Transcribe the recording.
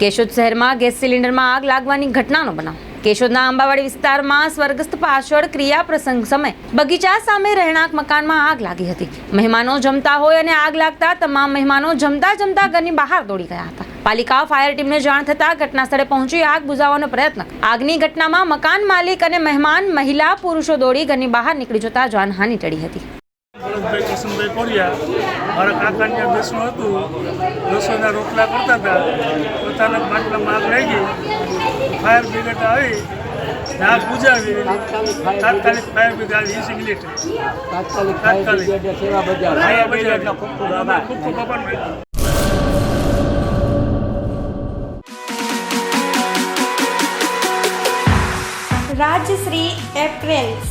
કેશોદ શહેરમાં ગેસ સિલિન્ડરમાં આગ લાગવાની ઘટનાનો બનાવ. કેશોદના આંબાવાડી વિસ્તારમાં સ્વર્ગસ્થ પાછળ ક્રિયા પ્રસંગ સમય બગીચા સામે રહેણાંક મકાનમાં આગ લાગી હતી. મહેમાનો જમતા હોય અને આગ લાગતા તમામ મહેમાનો જમતા જમતા ઘરની બહાર દોડી ગયા હતા. પાલિકા ફાયર ટીમને જાણ થતાં ઘટના સ્થળે પહોંચી આગ બુઝાવવાનો પ્રયત્ન આગની ઘટનામાં મકાન માલિક અને મહેમાન મહિલા પુરુષો દોડી ઘરની બહાર નીકળી જતા જાનહાનિ ટળી હતી. ભરતભાઈ કિશનભાઈ કોરિયા મારા કાકાને બેસણું હતું રસોઈના રોટલા કરતા હતા અચાનક માટલામાં લઈ ગઈ ફાયર બ્રિગેડ આવી ને બુજાવી તાત્કાલિક ફાયર બ્રિગેડ આવી વીસ મિનિટ તાત્કાલિક ફાયર તાત્કાલિક. સેવા ફાયર ખૂબ ખૂબ આભાર. ખૂબ ખૂબ આભાર માન્યો. રાજશ્રી એપ્રેલ્સ.